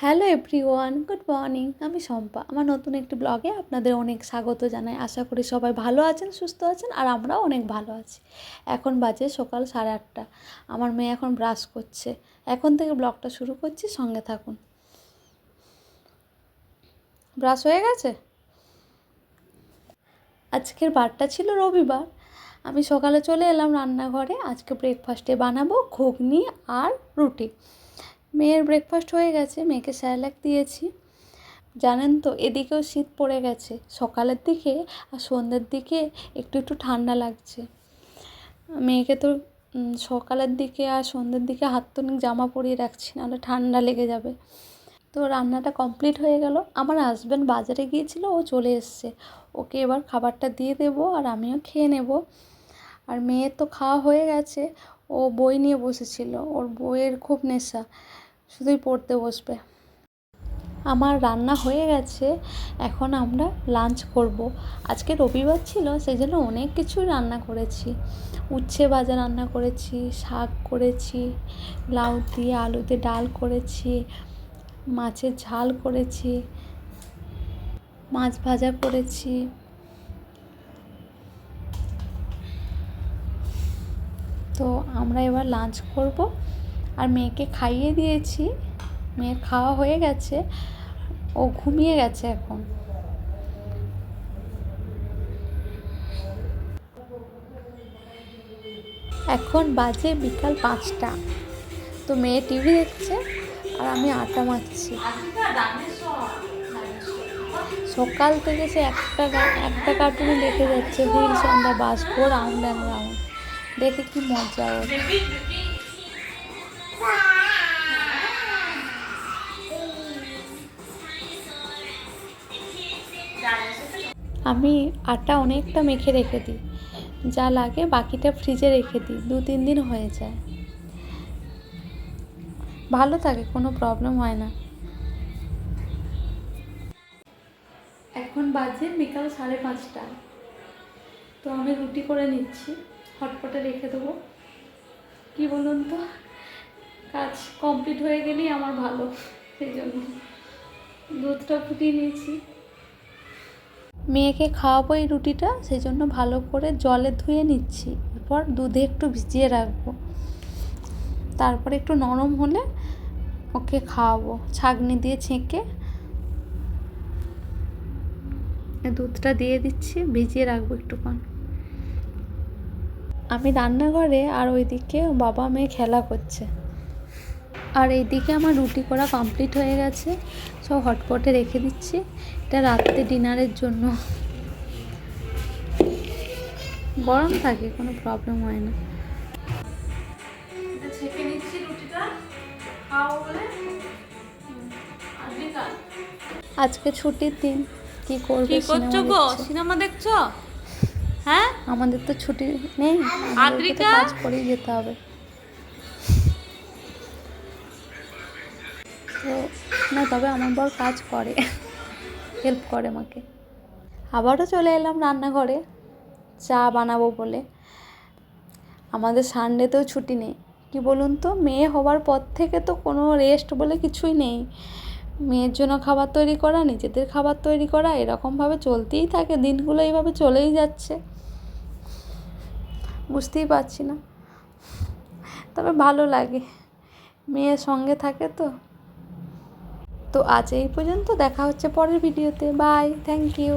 Hello everyone, good morning. আমি শম্পা। আমার নতুন একটি ব্লগে আপনাদের অনেক স্বাগত জানাই। আশা করি সবাই ভালো আছেন, সুস্থ আছেন, আর আমরাও অনেক ভালো আছি। এখন বাজে সকাল সাড়ে আটটা। আমার মেয়ে এখন ব্রাশ করছে। এখন থেকে ব্লগটা শুরু করছি, সঙ্গে থাকুন। ব্রাশ হয়ে গেছে? আজকের বারটা ছিল রবিবার। আমি সকালে চলে এলাম রান্নাঘরে। আজকে ব্রেকফাস্টে বানাবো ঘুগনি আর রুটি। মেয়ের ব্রেকফাস্ট হয়ে গেছে, মেয়েকে স্যালাক দিয়েছি। জানেন তো, এদিকেও শীত পড়ে গেছে। সকালের দিকে আর সন্ধ্যের দিকে একটু একটু ঠান্ডা লাগছে। মেয়েকে তো সকালের দিকে আর সন্ধ্যের দিকে হাত তনিক জামা পরিয়ে রাখছি, নাহলে ঠান্ডা লেগে যাবে। তো রান্নাটা কমপ্লিট হয়ে গেল। আমার হাজব্যান্ড বাজারে গিয়েছিল, ও চলে এসছে। ওকে এবার খাবারটা দিয়ে দেবো আর আমিও খেয়ে নেব। আর মেয়ের তো খাওয়া হয়ে গেছে, ও বই নিয়ে বসেছিল। ওর বইয়ের খুব নেশা। শুধুই পড়তে বসবে। আমার রান্না হয়ে গেছে, এখন আমরা লাঞ্চ করব। আজকে রবিবার ছিল, সেই জন্য অনেক কিছু রান্না করেছি। উচ্ছে ভাজা রান্না করেছি, শাক করেছি, লাউ দিয়ে আলুতে ডাল করেছি, মাছের ঝাল করেছি, মাছ ভাজা করেছি। তো আমরা এবার লাঞ্চ করব। আর মেয়েকে খাইয়ে দিয়েছি। মেয়ের খাওয়া হয়ে গেছে। ও ঘুমিয়ে গেছে এখন। এখন বাজে বিকাল পাঁচটা। তো মেয়ে টিভি দেখছে আর আমি আটা মারছি। সকাল থেকে সে একটা একটা কার্টুনে দেখে যাচ্ছে। Wheels on the bus go round and round. দেখে কি মজা ওর। আমি আটা অনেকটা মেখে রেখে দিই। যা লাগে বাকিটা ফ্রিজে রেখে দিই। দু, তিন দিন হয়ে যায়। ভালো থাকে, কোনো প্রবলেম হয় না। এখন বাজে বিকাল সাড়ে পাঁচটা। তো আমি রুটি করে নিচ্ছি। হটপটে রেখে দেবো। কি বলুন তো? কাজ কমপ্লিট হয়ে গেলেই আমার ভালো। সেই জন্য দুধটা ফুটিয়ে নিয়েছি। মেয়েকে খাওয়াবো এই রুটিটা, সেই জন্য ভালো করে জলে ধুয়ে নিচ্ছি। এরপর দুধে একটু ভিজিয়ে রাখব। তারপরে একটু নরম হলে ওকে খাওয়াবো। ছাঁকনি দিয়ে ছেঁকে দুধটা দিয়ে দিচ্ছি, ভিজিয়ে রাখব একটুক্ষণ। আমি রান্নাঘরে আর ওইদিকে বাবা মেয়ে খেলা করছে। আর এইদিকে আমার রুটি করা কমপ্লিট হয়ে গেছে। সব হটপটে রেখে দিচ্ছি। এটা রাত্রে ডিনারের জন্য। গরম থাকে কোনো প্রবলেম হয় না। ছেঁকে নিচ্ছি রুটিটা। খাওয়া বলে। আজকে ছুটির দিন। কি করবে কি করছ গো? সিনেমা দেখছ? হ্যাঁ? আমাদের তো ছুটি নেই। আদ্রিকা? কাজ করেই যেতে হবে। তো না, তবে আমার বর কাজ করে হেল্প করে আমাকে। আবারও চলে এলাম রান্নাঘরে, চা বানাবো বলে। আমাদের সানডেতেও ছুটি নেই, কি বলুন তো? মেয়ে হওয়ার পর থেকে তো কোনো রেস্ট বলে কিছুই নেই। মেয়ের জন্য খাবার তৈরি করা, নিজেদের খাবার তৈরি করা, এরকমভাবে চলতেই থাকে, দিনগুলো এইভাবে চলেই যাচ্ছে। বুঝতেই পারছি না। তবে ভালো লাগে মেয়ের সঙ্গে থাকে তো। তো আজ এই পর্যন্ত দেখা হচ্ছে পরের ভিডিওতে। Bye thank you